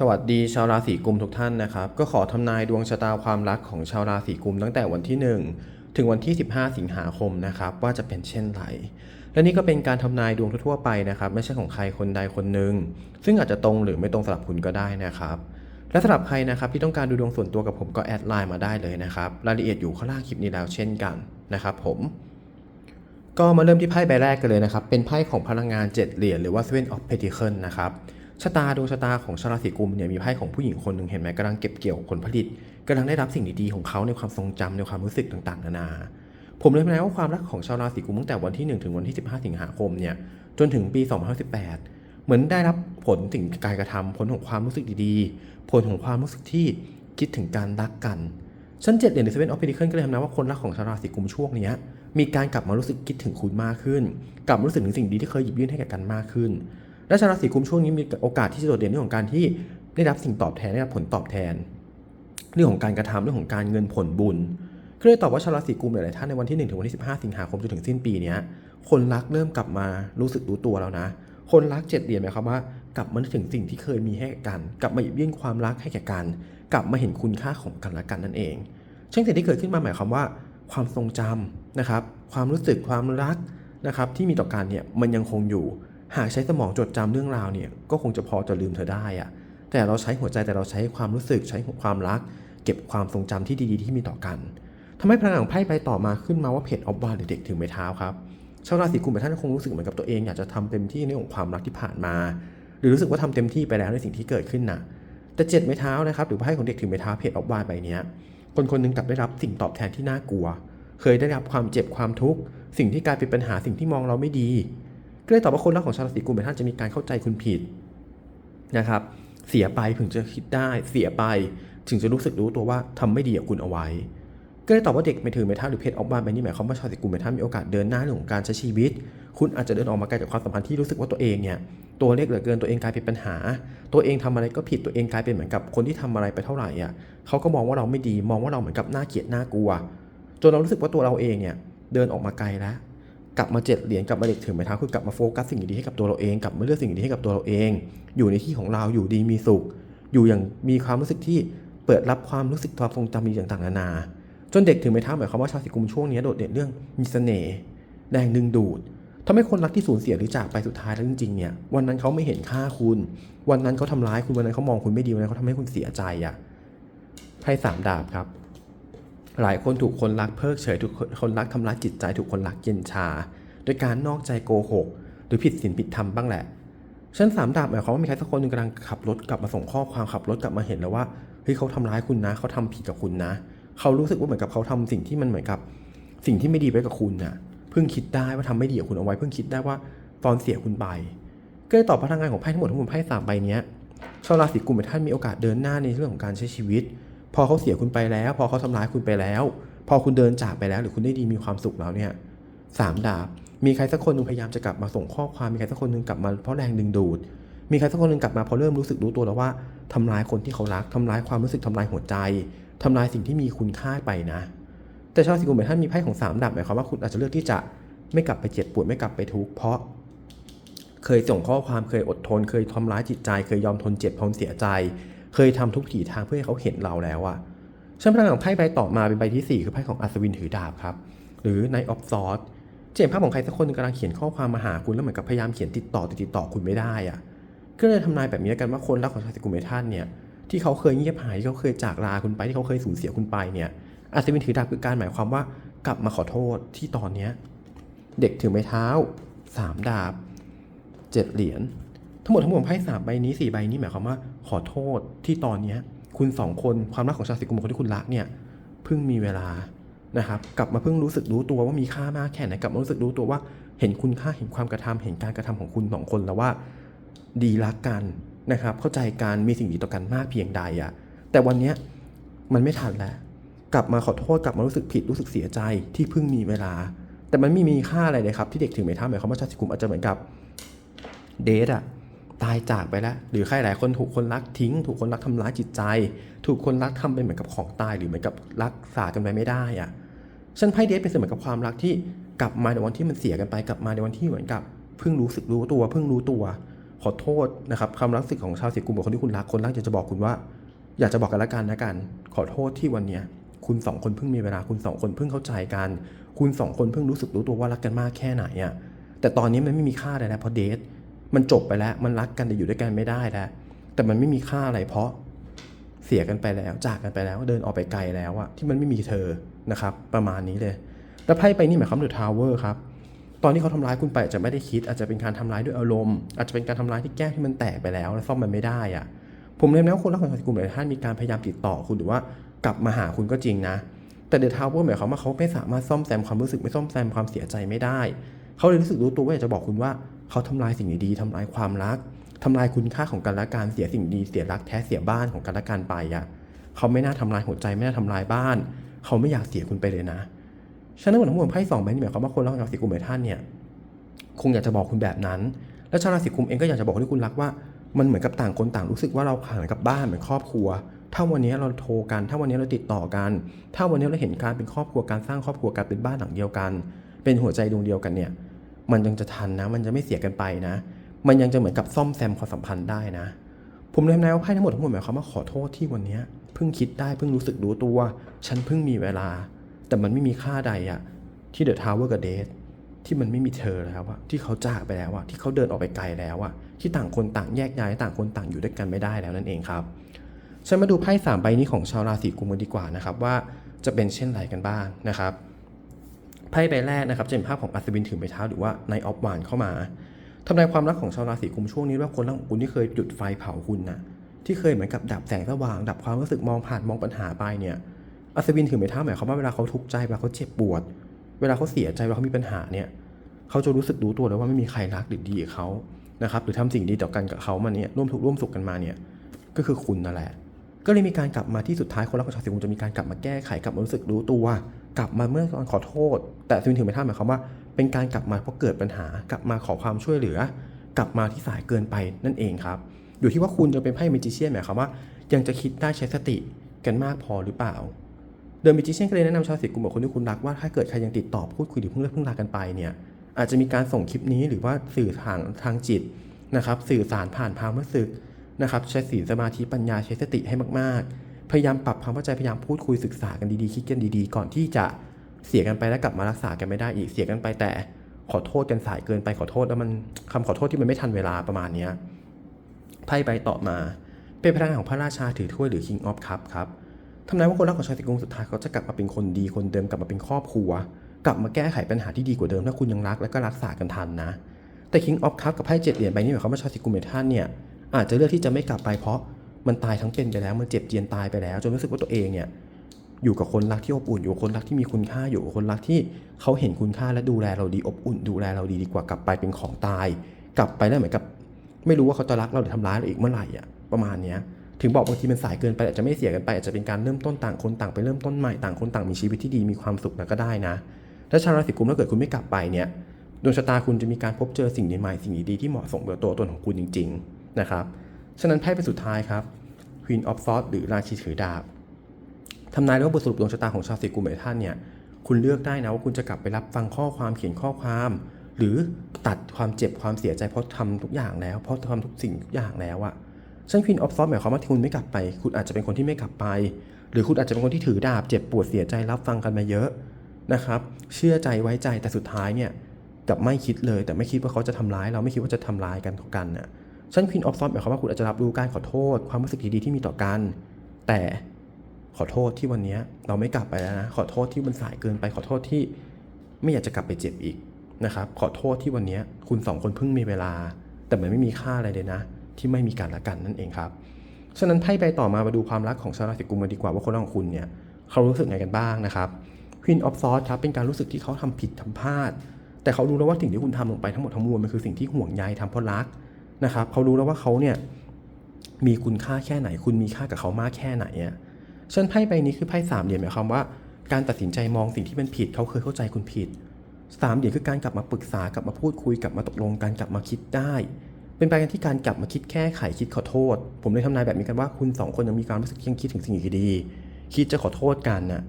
สวัสดีชาวราศีกุมทุกท่านนะครับ ก็ขอทำนายดวงชะตาความรักของชาวราศีกุมตั้งแต่วันที่ 1 ถึงวันที่ 15 สิงหาคมนะครับ ว่าจะเป็นเช่นไรและนี่ก็เป็นการทำนายดวงทั่วไปนะครับ ไม่ใช่ของใครคนใดคนหนึ่งซึ่งอาจจะตรงหรือไม่ตรงสำหรับคุณก็ได้นะครับ และสำหรับใครนะครับที่ต้องการดูดวงส่วนตัวกับผมก็แอดไลน์มาได้เลยนะครับรายละเอียดอยู่ข้างล่างคลิปนี้แล้วเช่นกันนะครับ ผมก็มาเริ่มที่ไพ่ใบแรกกันเลยนะครับ เป็นไพ่ของพลังงาน 7 เหรียญหรือว่า Seven of Pentacles นะครับ ชะตาดวงชะตาของชาวราศีกุมเนี่ยมีไพ่ของผู้หญิงคนหนึ่งเห็นไหมกำลังเก็บเกี่ยวผลผลิตกำลังได้รับสิ่งดีๆของเขาในความทรงจำในความรู้สึกต่างๆนานา ผมเลยแปลว่าความรักของชาวราศีกุมตั้งแต่วันที่ 1 ถึงวันที่ 15 สิงหาคมเนี่ยจนถึงปี 2018 เหมือนได้รับผลสิ่งการกระทำผลของความรู้สึกดีๆ ผลของความรู้สึกที่คิดถึงการรักกันชั้นเจ็ดเหรียญในเซเว่นออฟเพดิเคิลก็เลยทำนะว่าคนรักของชาวราศีกุมช่วงนี้มีการกลับมารู้สึกคิดถึงคุณมากขึ้น กลับรู้สึกถึงสิ่งดีที่เคยหยิบยื่นให้กับกันมากขึ้น และชาวราศีกุมช่วงนี้มีโอกาสที่จะโดดเด่นเรื่องของการที่ได้รับสิ่งตอบแทนได้รับผลตอบแทน เรื่องของการกระทำเรื่องของการเงินผลบุญก็เลยตอบว่าชาวราศีกุมหลายๆท่านในวันที่1ถึงวันที่ 15 สิงหาคมจนถึงสิ้นปีนี้คนรักเริ่มกลับมารู้สึกรู้ตัวแล้วนะ คนรักเจ็ดเหรียญหมายความว่ากลับมาถึงสิ่งที่เคยมีให้กัน กลับมาหยิบยื่นความรักให้แก่กัน กลับมาเห็นคุณค่าของกันและกันนั่นเองซึ่งสิ่งที่เกิดขึ้นมาหมายความว่า ความทรงจำนะครับ ความรู้สึกความรักนะครับที่มีต่อกันเนี่ยมันยังคงอยู่ หากใช้สมองจดจำเรื่องราวเนี่ยก็คงจะพอจะลืมเธอได้อะแต่เราใช้หัวใจแต่เราใช้ความรู้สึกใช้ความรัก เก็บความทรงจำที่ดีๆที่มีต่อกันทำให้พลังของไพ่ไปต่อมาขึ้นมาว่าเพจออฟวาหรือเด็กถือไม้เท้าครับชาวราศีกุมท่านคงรู้สึกเหมือนกับตัวเองอยากจะทำเต็มที่ในเรื่องของความรักที่ผ่านมา หรือรู้สึกว่าทำเต็มที่ไปแล้วในสิ่งที่เกิดขึ้นน่ะแต่เจ็ดไม้เท้านะครับหรือไพ่ของเด็กถือไม้เท้าเพจออฟวาใบเนี้ยคนคนหนึงกลับได้รับสิ่งตอบแทนที่น่ากลัว เคยได้รับความเจ็บความทุกข์สิ่งที่กลายเป็นปัญหาสิ่งที่มองเราไม่ดี ก็เลยตอบว่าคนรักของชาวราศีกุมเป็นท่านจะมีการเข้าใจคุณผิดนะครับ เสียไปถึงจะคิดได้ เสียไปถึงจะรู้สึกรู้ตัวว่าทำไม่ดีกับคุณเอาไว้ ก็เลยตอบว่าเด็กไม่ถือไม่ท่าหรือเพศออกมาแบบนี้หมายความว่าชาวราศีกุมเป็นท่านมีโอกาสเดินหน้าเรื่องของการใช้ชีวิต คุณอาจจะเดินออกมาไกลจากความสัมพันธ์ที่รู้สึกว่าตัวเองเนี่ยตัวเล็กเหลือเกินตัวเองกลายเป็นปัญหา ตัวเองทำอะไรก็ผิดตัวเองกลายเป็นเหมือนกับคนที่ทำอะไรไปเท่าไหร่อะเขาก็มองว่าเราไม่ดีมองว่าเราเหมือนกับน่าเกลียดน่ากลัวจนเรารู้สึกว่าตัวเราเองเนี่ยเดินออกมาไกลแล้ว กลับมาเจ็ดเหรียญกลับมาเด็กถือไม้เท้าคือกลับมาโฟกัสสิ่งดีๆให้กับตัวเราเองกลับมาเลือกสิ่งดีๆให้กับตัวเราเอง อยู่ในที่ของเราอยู่ดีมีสุข อยู่อย่างมีความรู้สึกที่เปิดรับความรู้สึกความทรงจำดีต่างๆนานา จนเด็กถือไม้เท้าหมายความว่าชาวสิกุมช่วงนี้โดดเด่นเรื่องมีเสน่ห์แรงดึงดูดทำให้คนรักที่สูญเสียหรือจากไปสุดท้ายแล้วจริงๆเนี่ยวันนั้นเขาไม่เห็นค่าคุณ วันนั้นเขาทำร้ายคุณวันนั้นเขามองคุณไม่ดีวันนั้นเขาทำให้คุณเสียใจอะไพ่สามดาบครับ หลายคนถูกคนรักเพิกเฉยถูกคนรักทำร้ายจิตใจถูกคนรักเย็นชา โดยการนอกใจโกหก หรือผิดศีลผิดธรรมบ้างแหละชั้นสามดาบหมายความว่ามีใครสักคนหนึ่งกำลังขับรถกลับมาส่งข้อความขับรถกลับมาเห็นแล้วว่าเฮ้ยเขาทำร้ายคุณนะเขาทำผิดกับคุณนะ เขารู้สึกว่าเหมือนกับเขาทำสิ่งที่มันเหมือนกับ สิ่งที่ไม่ดีไว้กับคุณน่ะเพิ่งคิดได้ว่าทำไม่ดีกับคุณเอาไว้ เพิ่งคิดได้ว่าตอนเสียคุณไปก็เลยตอบพลังงานของไพ่ทั้งหมดทั้งมวลไพ่สามใบเนี้ยชาวราศีกุมเป็นท่านมีโอกาสเดินหน้าในเรื่องของการใช้ชีวิต พอเขาเสียคุณไปแล้ว พอเขาทำร้ายคุณไปแล้ว พอคุณเดินจากไปแล้ว หรือคุณได้ดีมีความสุขแล้วเนี่ยสามดาบ มีใครสักคนหนึ่งพยายามจะกลับมาส่งข้อความ มีใครสักคนหนึ่งกลับมาเพราะแรงดึงดูด มีใครสักคนหนึ่งกลับมาเพราะเริ่มรู้สึกรู้ตัวแล้วว่าทำร้ายคนที่เขารักทำร้ายความรู้สึกทำลายหัวใจทำลายสิ่งที่มีคุณค่าไปนะ แต่ชาวราศีกุมท่านมีไพ่ของสามดาบหมายความว่าคุณอาจจะเลือกที่จะไม่กลับไปเจ็บปวดไม่กลับไปทุกข์เพราะ เคยส่งข้อความเคยอดทน เคยทำร้ายจิตใจ เคยยอมทนเจ็บทนเสียใจ เคยทำทุกถีทางเพื่อให้เขาเห็นเราแล้วอะชั้นพลังของไพ่ใบต่อมาเป็นใบที่ 4 คือไพ่ของอัศวินถือดาบครับ หรือในออฟซอร์เจนภาพของใครสักคนนึงกำลังเขียนข้อความมาหาคุณแล้วเหมือนกับพยายามเขียนติดต่อแต่ติดต่อคุณไม่ได้อะก็เลยทำนายแบบนี้แล้วกันว่าคนรักของชาวสกุลเมทันเนี่ยที่เขาเคยเงียบหายที่เขาเคยจากลาคุณไปที่เขาเคยสูญเสียคุณไปเนี่ยอัศวินถือดาบคือการหมายความว่ากลับมาขอโทษที่ตอนเนี้ยเด็กถือไม้เท้าสามดาบเจ็ดเหรียญ ทั้งหมดทั้งมวลไพ่สามใบนี้สี่ใบนี้หมายความว่าขอโทษที่ตอนเนี้ยคุณสองคนความรักของชาวสิกุมคนที่คุณรักเนี่ยเพิ่งมีเวลานะครับกลับมาเพิ่งรู้สึกรู้ตัวว่ามีค่ามากแค่ไหนกลับมารู้สึกรู้ตัวว่าเห็นคุณค่าเห็นความกระทำเห็นการกระทำของคุณสองคนแล้วว่าดีรักกันนะครับ เข้าใจกันมีสิ่งดีต่อกันมากเพียงใดอะแต่วันเนี้ยมันไม่ทันแล้ว กลับมาขอโทษกลับมารู้สึกผิดรู้สึกเสียใจที่เพิ่งมีเวลา แต่มันไม่มีค่าอะไรเลยครับที่เด็กถือไม้เท้าหมายความว่าชาติกุมอาจจะเหมือนกับเดทอะ ตายจากไปแล้ว หรือใครหลายคนถูกคนรักทิ้ง ถูกคนรักทำร้ายจิตใจ ถูกคนรักทำเป็นเหมือนกับของตายหรือเหมือนกับรักษากันไปไม่ได้อะฉันไพ่เดทเป็นเสมือนกับความรักที่กลับมาในวันที่มันเสียกันไปกลับมาในวันที่เหมือนกับเพิ่งรู้สึกรู้ตัวเพิ่งรู้ตัว ขอโทษนะครับความรักสึกของชาวสีกุมกับคนที่คุณรักคนรักอยากจะบอกคุณว่า อยากจะบอกกันละกันนะกัน ขอโทษที่วันเนี้ยคุณสองคนเพิ่งมีเวลาคุณสองคนเพิ่งเข้าใจกัน คุณสองคนเพิ่งรู้สึกรู้ตัวว่ารักกันมากแค่ไหนอะแต่ตอนนี้มันไม่มีค่าอะไรแล้วเพราะเดท มันจบไปแล้ว มันรักกันแต่อยู่ด้วยกันไม่ได้แล้ว แต่มันไม่มีค่าอะไรเพราะเสียกันไปแล้ว จากกันไปแล้ว เดินออกไปไกลแล้วอะที่มันไม่มีเธอนะครับ ประมาณนี้เลย แล้วไพ่ไปนี่หมายความถึงทาวเวอร์ครับ ตอนที่เขาทำร้ายคุณไปอาจจะไม่ได้คิด อาจจะเป็นการทำร้ายด้วยอารมณ์ อาจจะเป็นการทำร้ายที่แก้ที่มันแตกไปแล้วแล้วซ่อมมันไม่ได้อะผมเลยนะคนรักของกลุ่มหลายท่านมีการพยายามติดต่อคุณหรือว่ากลับมาหาคุณก็จริงนะ แต่เดอะทาวเวอร์หมายความว่าเขาไม่สามารถซ่อมแซมความรู้สึกไม่ซ่อมแซมความเสียใจไม่ได้ เขาเลยรู้สึกรู้ตัวว่าอยากจะบอกคุณว่าเขาทำลายสิ่งดีๆทำลายความรักทำลายคุณค่าของกันและกันเสียสิ่งดีเสียรักแท้เสียบ้านของกันและกันไปอะเขาไม่น่าทำลายหัวใจไม่น่าทำลายบ้าน เขาไม่อยากเสียคุณไปเลยนะฉะนั้นทั้งหมดไพ่สองใบนี้หมายความว่าคนรักราศีกุมหลายท่านเนี่ยคงอยากจะบอกคุณแบบนั้น และชาวราศีกุมเองก็อยากจะบอกที่คุณรักว่า มันเหมือนกับต่างคนต่างรู้สึกว่าเราผ่านกับบ้านเหมือนครอบครัว ถ้าวันนี้เราโทรกัน ถ้าวันนี้เราติดต่อกัน ถ้าวันนี้เราเห็นการเป็นครอบครัวการสร้างครอบครัวการเป็นบ้านหลังเดียวกัน เป็นหัวใจดวงเดียวกันเนี่ย มันยังจะทันนะ มันจะไม่เสียกันไปนะ มันยังจะเหมือนกับซ่อมแซมความสัมพันธ์ได้นะ ผมเลยทำนายว่าไพ่ทั้งหมดทั้งหมดหมายความว่าขอโทษที่วันนี้เพิ่งคิดได้เพิ่งรู้สึกรู้ตัว ฉันเพิ่งมีเวลา แต่มันไม่มีค่าใดอะที่เดอะทาวเวอร์กับเดทที่มันไม่มีเธอแล้วอะที่เขาจากไปแล้วอะที่เขาเดินออกไปไกลแล้วอะที่ต่างคนต่างแยกย้ายต่างคนต่างอยู่ด้วยกันไม่ได้แล้วนั่นเองครับฉันมาดูไพ่สามใบนี้ของชาวราศีกุมกันดีกว่านะครับว่าจะเป็นเช่นไรกันบ้างนะครับ ไพ่ใบแรกนะครับจะเป็นภาพของอัศวินถือไม้เท้าหรือว่าในออฟวานเข้ามาทำนายความรักของชาวราศีกุมช่วงนี้ว่าคนรักของคุณที่เคยจุดไฟเผาคุณนะที่เคยเหมือนกับดับแสงสว่าง ดับความรู้สึกมองผ่านมองปัญหาไปเนี่ยอัศวินถือไม้เท้าหมายความว่าเวลาเขาทุกข์ใจเวลาเขาเจ็บปวด เวลาเขาเสียใจเวลาเขามีปัญหาเนี่ยเขาจะรู้สึกรู้ตัวแล้วว่าไม่มีใครรักหรือดีกับเขานะครับหรือทำสิ่งดีต่อกันกับเขามาเนี่ยร่วมทุกข์ร่วมสุขกันมาเนี่ยก็คือคุณนั่นแหละ ก็เลยมีการกลับมาที่สุดท้ายคนรักของชาวสิงห์จะมีการกลับมาแก้ไขกลับมารู้สึกรู้ตัว กลับมาเมื่อตอนขอโทษ แต่สิ่งถึงไม่ท่าหมายความว่า เป็นการกลับมาเพราะเกิดปัญหา กลับมาขอความช่วยเหลือ กลับมาที่สายเกินไปนั่นเองครับ อยู่ที่ว่าคุณจะเป็นไพ่เมจิเชียนหมายความว่า ยังจะคิดได้ใช้สติกันมากพอหรือเปล่าเดิมมิจิเชียนก็เลยแนะนำชาวสิงห์กลุ่มของคนที่คุณรักว่าถ้าเกิดใครยังติดต่อพูดคุยหรือเพิ่งเลิกเพิ่งลากันไปเนี่ยอาจจะมีการส่งคลิปนี้หรือว่าสื่อทางทางจิตนะครับสื่อสารผ่านความรู้สึกนะครับใช้สีลสมาธิปัญญาใช้สติให้มากๆ พยายามปรับความเข้าใจพยายามพูดคุยศึกษากันดีๆคิดกันดีๆ ก่อนที่จะเสียกันไปแล้วกลับมารักษากันไม่ได้อีกเสียกันไปแต่ขอโทษกันสายเกินไปขอโทษแล้วมันคำขอโทษที่มันไม่ทันเวลาประมาณเนี้ยไพ่ใบต่อมา เป็นพลังของพระราชาถือถ้วยหรือ King of Cup ครับทำนายว่าคนรักของชาวสิงห์สุดท้ายเขาจะกลับมาเป็นคนดีคนเดิมกลับมาเป็นครอบครัว กลับมาแก้ไขปัญหาที่ดีกว่าเดิมถ้าคุณยังรักและก็รักษากันทันนะ แต่ King of Cup กับไพ่เจ็ดเหรียญใบนี้หมายความว่าชาวสิงห์เมทันเนี่ยอาจจะเลือกที่จะไม่กลับไปเพราะ มันตายทั้งเป็นไปแล้ว มันเจ็บเจียนตายไปแล้ว จนรู้สึกว่าตัวเองเนี่ยอยู่กับคนรักที่อบอุ่นอยู่คนรักที่มีคุณค่าอยู่กับคนรักที่เขาเห็นคุณค่าและดูแลเราดีอบอุ่น ดูแลเราดีดีกว่ากลับไปเป็นของตาย กลับไปแล้วเหมือนกับ ไม่รู้ว่าเขาจะรักเราหรือทำร้ายเราอีกเมื่อไหร่อะประมาณเนี้ยถึงบอกบางทีมันสายเกินไปอาจจะไม่เสียกันไปอาจจะเป็นการเริ่มต้นต่างคนต่างไปเริ่มต้นใหม่ต่างคนต่างมีชีวิตที่ดีมีความสุขแล้วก็ได้นะถ้าชาวราศีกุมถ้าเกิดคุณไม่กลับไปเนี่ยดวงชะตาคุณจะมีการพบเจอสิ่งใหม่ๆสิ่งดีๆที่เหมาะสมกับตัวตนของคุณจริง ๆ นะครับ ฉะนั้นไพ่เป็นสุดท้ายครับ Queen of Swords หรือราชีถือดาบทำนายแล้วว่าบทสรุปดวงชะตาของชาวราศีกุมหลายท่านเนี่ยคุณเลือกได้นะว่าคุณจะกลับไปรับฟังข้อความเขียนข้อความ หรือตัดความเจ็บความเสียใจเพราะทำทุกอย่างแล้ว เพราะทำทุกสิ่งทุกอย่างแล้วอะฉันควีนออฟซอฟหมายความว่าคุณไม่กลับไป คุณอาจจะเป็นคนที่ไม่กลับไป หรือคุณอาจจะเป็นคนที่ถือดาบเจ็บปวดเสียใจรับฟังกันมาเยอะนะครับ เชื่อใจไว้ใจแต่สุดท้ายเนี่ยกลับไม่คิดเลย แต่ไม่คิดว่าเขาจะทำร้าย เราไม่คิดว่าจะทำร้ายกันกันน่ะ ฉันควีนออฟซอฟหมายความว่าคุณอาจจะรับรู้การขอโทษ ความรู้สึกดีๆที่มีต่อกัน แต่ขอโทษที่วันนี้เราไม่กลับไปแล้วนะ ขอโทษที่มันสายเกินไป ขอโทษที่ไม่อยากจะกลับไปเจ็บอีกนะครับ ขอโทษที่วันนี้คุณสองคนเพิ่งมีเวลา แต่มันไม่มีค่าอะไรเลยนะ ที่ไม่มีการละกันนั่นเองครับ ฉะนั้นไพ่ใบต่อมามาดูความรักของชาวราศีกุมกันดีกว่าว่าคนรักของคุณเนี่ยเขารู้สึกไงกันบ้างนะครับ Queen of Swords ครับเป็นการรู้สึกที่เขาทำผิดทำพลาด แต่เขารู้แล้วว่าสิ่งที่คุณทำลงไปทั้งหมดทั้งมวลมันคือสิ่งที่ห่วงใยทำเพราะรัก นะครับเขารู้แล้วว่าเขาเนี่ยมีคุณค่าแค่ไหน คุณมีค่ากับเขามากแค่ไหนอะฉะนันไพ่ใบนี้คือไพ่สามเหรียญหมายความว่าการตัดสินใจมองสิ่งที่เป็นผิดเขาเคยเข้าใจคุณผิดสามเหรียญคือการกลับมาปรึกษากลับมาพูดคุยกลับมาตกลงกันกลับมาคิดได้ เป็นไปกันที่การกลับมาคิดแก้ไขคิดขอโทษ ผมเลยทำนายแบบนี้กันว่าคุณสองคนยังมีความรู้สึกยังคิดถึงสิ่งดีๆคิดจะขอโทษกันนะ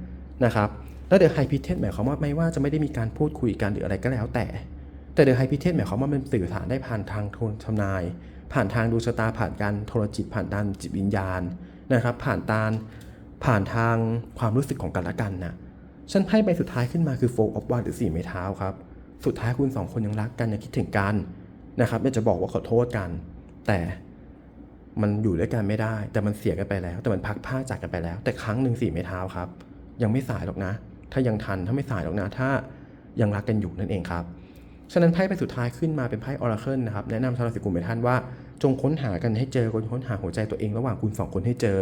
นะครับแล้วเดอะไฮพิเทสหมายความว่าไม่ว่าจะไม่ได้มีการพูดคุยกันหรืออะไรก็แล้วแต่ แต่เดอะไฮพิเทสหมายความว่ามันสื่อสารได้ผ่านทางโทนทำนาย ผ่านทางดวงชะตาผ่านการโทรจิตผ่านทางจิตวิญญาณนะครับ ผ่านทางผ่านทางความรู้สึกของกันและกันนะฉันไพ่ใบสุดท้ายขึ้นมาคือ four of wands หรือสี่ไม้เท้าครับ สุดท้ายคุณสองคนยังรักกันยังคิดถึงกันนะครับอยากจะบอกว่าขอโทษกัน แต่มันอยู่ด้วยกันไม่ได้ แต่มันเสียกันไปแล้ว แต่มันพักผ้าจากกันไปแล้ว แต่ครั้งหนึ่งสี่ไม้เท้าครับ ยังไม่สายหรอกนะ ถ้ายังทันถ้าไม่สายหรอกนะ ถ้ายังรักกันอยู่นั่นเองครับ ฉะนั้นไพ่ใบสุดท้ายขึ้นมาเป็นไพ่ออราเคิลนะครับแนะนำชาวราศีกุมให้ท่านว่า จงค้นหากันให้เจอจงค้นหาหัวใจตัวเองระหว่างคุณสองคนให้เจอ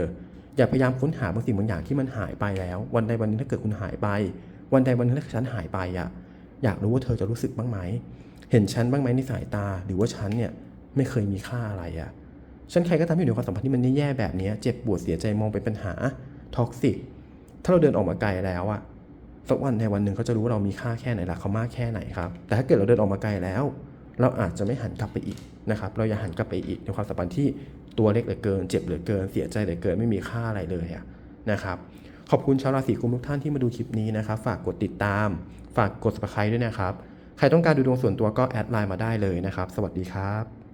อย่าพยายามค้นหาบางสิ่งบางอย่างที่มันหายไปแล้ว วันใดวันหนึงถ้าเกิดคุณหายไป วันใดวันหนึงถ้าฉันหายไปอะอยากรู้ว่าเธอจะรู้สึกบ้างไหมเห็นฉันบ้างไหมในสายตา หรือว่าฉันเนี่ยไม่เคยมีค่าอะไรอะฉันใครก็ตามที่อยู่ในความสัมพันธ์ที่มันแย่ๆแบบนี้เจ็บปวดเสียใจมองเป็นปัญหาท็อกซิกถ้าเราเดินออกมาไกลแล้วอะ สักวันในวันหนึ่งเขาจะรู้ว่าเรามีค่าแค่ไหนรักเขามากแค่ไหนครับ แต่ถ้าเกิดเราเดินออกมาไกลแล้ว เราอาจจะไม่หันกลับไปอีกนะครับ เราอย่าหันกลับไปอีกในความสัมพันธ์ที่ตัวเล็กเหลือเกิน เจ็บเหลือเกิน เสียใจเหลือเกิน ไม่มีค่าอะไรเลยนะครับ ขอบคุณชาวราศีกุมทุกท่านที่มาดูคลิปนี้นะครับ ฝากกดติดตาม ฝากกด subscribe ด้วยนะครับ ใครต้องการดูดวงส่วนตัวก็แอดไลน์มาได้เลยนะครับ สวัสดีครับ